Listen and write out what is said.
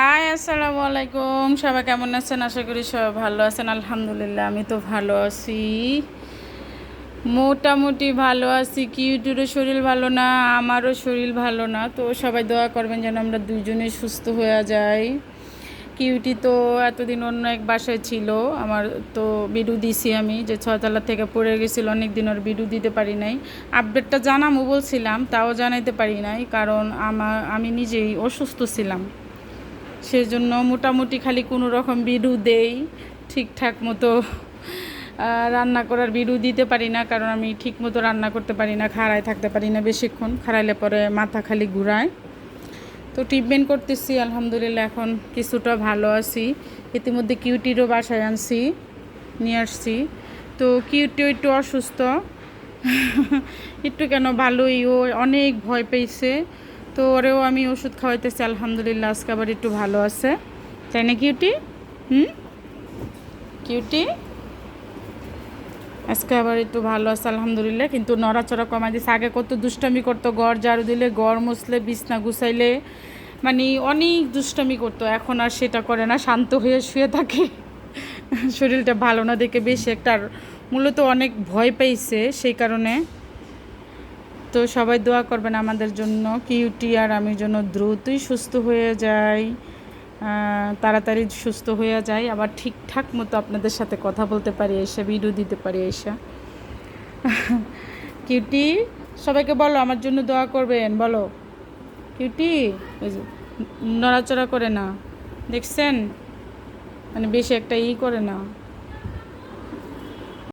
High, আসসালামু আলাইকুম। সবাই কেমন আছেন? আশা করি সবাই ভালো আছেন। আলহামদুলিল্লাহ, আমি তো ভালো আছি। মোটামুটি ভালো আছি। কিউটিরও শরীর ভালো না, আমারও শরীর ভালো না। তো সবাই দোয়া করবেন যেন আমরা দুজনেই সুস্থ হয়ে যাই। কিউটি তো এতদিন অন্য এক বাসায় ছিল। আমার তো বিডু দিছি আমি, যে ছয়তলা থেকে পড়ে গেছিল। অনেক দিন ওর বিডু দিতে পারি নাই। আপডেটটা জানামও বলছিলাম, তাও জানাইতে পারি নাই। কারণ আমার আমি নিজেই অসুস্থ ছিলাম। সেই জন্য মোটামুটি খালি কোনো রকম বিডু দেই, ঠিকঠাক মতো রান্না করার বিডু দিতে পারি না, কারণ আমি ঠিক মতো রান্না করতে পারি না, খাড়ায় থাকতে পারি না বেশিক্ষণ, খাড়াইলে পরে মাথা খালি ঘুরায়। তো ট্রিটমেন্ট করতেছি, আলহামদুলিল্লাহ এখন কিছুটা ভালো আছি। ইতিমধ্যে কিউটিরও বাসায় আনছি, নিয়ে আসছি। তো কিউটিও একটু অসুস্থ, একটু কেন ভালোই, ও অনেক ভয় পেয়েছে। তো ওরেও আমি ওষুধ খাওয়াইতেছি, আলহামদুলিল্লাহ, আজকে আবার একটু ভালো আছে। তাই না, কিউটি? হুম? কিউটি? আজকে আবার একটু ভালো আছে, আলহামদুলিল্লাহ, কিন্তু নড়াচড়া কমাই দিচ্ছে আগে কত দুষ্টামি করতো গড় ঝাড়ু দিলে গড় মুছলে, বিছনা গুছাইলে মানে অনেক দুষ্টামি করতো। এখন আর সেটা করে না, শান্ত হয়ে শুয়ে থাকে। শরীরটা ভালো না দেখে বেশি একটা মূলত অনেক ভয় পাইছে সেই কারণে। তো সবাই দোয়া করবেন আমাদের জন্য। কিউটি আর আমি জন্য দ্রুতই সুস্থ হয়ে যাই তাড়াতাড়ি সুস্থ হয়ে যাই। আবার ঠিকঠাক মতো আপনাদের সাথে কথা বলতে পারি, এসে ভিডিও দিতে পারি, এসে। কিউটি সবাইকে বলো, আমার জন্য দোয়া করবেন, বলো। কিউটি নড়াচড়া করে না। দেখছেন? মানে বেশি একটা ই করে না।